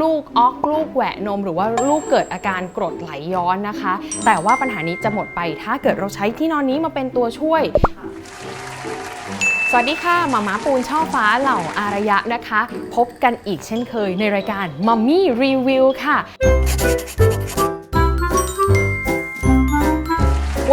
ลูกออกลูกแหวะนม หรือว่าลูกเกิดอาการกรดไหลย้อนนะคะ แต่ว่าปัญหานี้จะหมดไปถ้าเกิดเราใช้ที่นอนนี้มาเป็นตัวช่วย สวัสดีค่ะหมาม้าปูนช่อฟ้าเหล่าอารยะนะคะ พบกันอีกเช่นเคยในรายการมัมมี่รีวิวค่ะ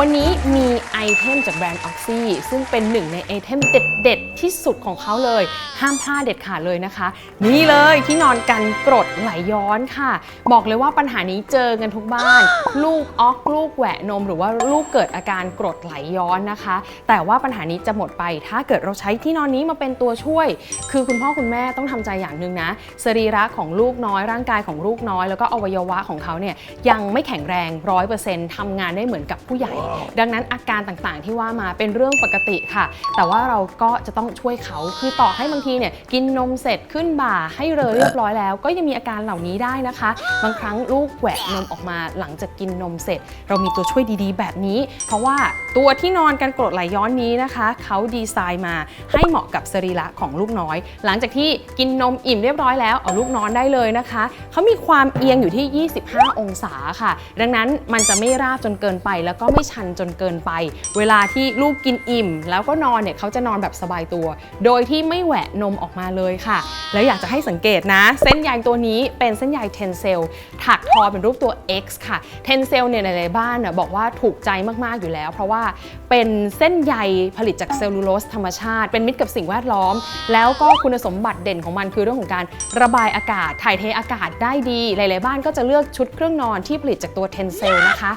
วันนี้มีไอเทมจากแบรนด์ Oxy ซึ่งเป็นหนึ่งในไอเทมเด็ด ๆ ที่สุดของเขาเลย ห้ามพลาดเด็ดขาดเลยนะคะ นี่เลยที่นอนกันกรดไหลย้อนค่ะ บอกเลยว่าปัญหานี้เจอกันทุกบ้าน ลูกออกลูกแหวะนม หรือว่าลูกเกิดอาการกรดไหลย้อนนะคะ แต่ว่าปัญหานี้จะหมดไป ถ้าเกิดเราใช้ที่นอนนี้มาเป็นตัวช่วย คือคุณพ่อคุณแม่ต้องทำใจอย่างหนึ่งนะสรีระของลูกน้อยร่างกายของลูกน้อย แล้วก็อวัยวะของเขาเนี่ยยังไม่แข็งแรงร้อยเปอร์เซ็นต์ทำงานได้เหมือนกับผู้ใหญ่ดังนั้นอาการต่างๆที่ว่ามาเป็นเรื่องปกติค่ะ แต่ว่าเราก็จะต้องช่วยเขาคือต่อให้บางทีเนี่ยกินนมเสร็จขึ้นบ่าให้เรอเรียบร้อยแล้ว ก็ยังมีอาการเหล่านี้ได้นะคะ บางครั้งลูกแหวะนมออกมาหลังจากกินนมเสร็จ เรามีตัวช่วยดีๆ แบบนี้ เพราะว่าตัวที่นอนกันกรดไหลย้อนนี้นะคะ เขาดีไซน์มาให้เหมาะกับสรีระของลูกน้อย หลังจากที่กินนมอิ่มเรียบร้อยแล้วเอาลูกนอนได้เลยนะคะเขามีความเอียงอยู่ที่ 25 องศาค่ะ ดังนั้นมันจะไม่ราบจนเกินไปแล้วก็ไม่ชันจนเกินไป เวลาที่ลูกกินอิ่ม แล้วก็นอนเนี่ยเขาจะนอนแบบสบายตัว โดยที่ไม่แหวะนมออกมาเลยค่ะ แล้วอยากจะให้สังเกตนะ เส้นใยตัวนี้เป็นเส้นใยเทนเซลถักทอเป็นรูปตัว X ค่ะเทนเซลเนี่ยในหลายๆบ้านน่ะบอกว่าถูกใจมากๆอยู่แล้ว เพราะว่าเป็นเส้นใยผลิตจากเซลลูโลสธรรมชาติ เป็นมิตรกับสิ่งแวดล้อม แล้วก็คุณสมบัติเด่นของมันคือเรื่องของการระบายอากาศถ่ายเทอากาศได้ดี หลาย ๆ บ้านก็จะเลือกชุดเครื่องนอนที่ผลิตจากตัวเทนเซลนะคะ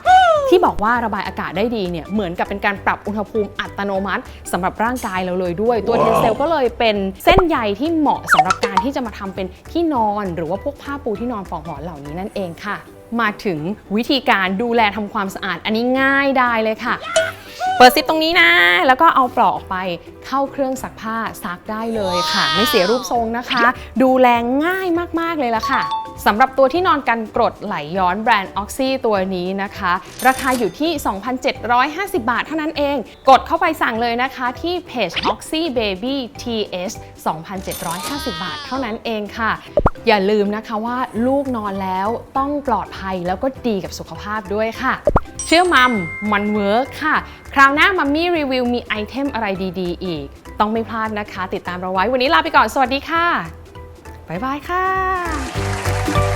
ที่บอกว่าระบายอากาศได้ดีเนี่ยเหมือนกับเป็นการปรับอุณหภูมิอัตโนมัติสำหรับร่างกายเราเลยด้วย ตัวเทนเซลก็เลยเป็นเส้นใยที่เหมาะสำหรับการที่จะมาทำเป็นที่นอน หรือว่าพวกผ้าปูที่นอนปลอกหมอนเหล่านี้นั่นเองค่ะ มาถึงวิธีการดูแลทำความสะอาด อันนี้ง่ายได้เลยค่ะเปิดซิปตรงนี้นะ แล้วก็เอาปลอกออกไปเข้าเครื่องซักผ้าซักได้เลยค่ะ ไม่เสียรูปทรงนะคะ ดูแลง่ายมากๆเลยละค่ะ สำหรับตัวที่นอนกันกรดไหลย้อนแบรนด์ Oxy ตัวนี้นะคะ ราคาอยู่ที่ 2,750 บาทเท่านั้นเอง กดเข้าไปสั่งเลยนะคะที่เพจ Oxy Baby TH 2,750 บาทเท่านั้นเองค่ะ อย่าลืมนะคะว่าลูกนอนแล้วต้องปลอดภัยแล้วก็ดีกับสุขภาพด้วยค่ะ เชื่อมัมมันเวิร์กค่ะ คราวหน้ามัมมี่รีวิวมีไอเทมอะไรดีๆ อีก ต้องไม่พลาดนะคะ ติดตามเราไว้วันนี้ลาไปก่อนสวัสดีค่ะบ๊ายบายค่ะ you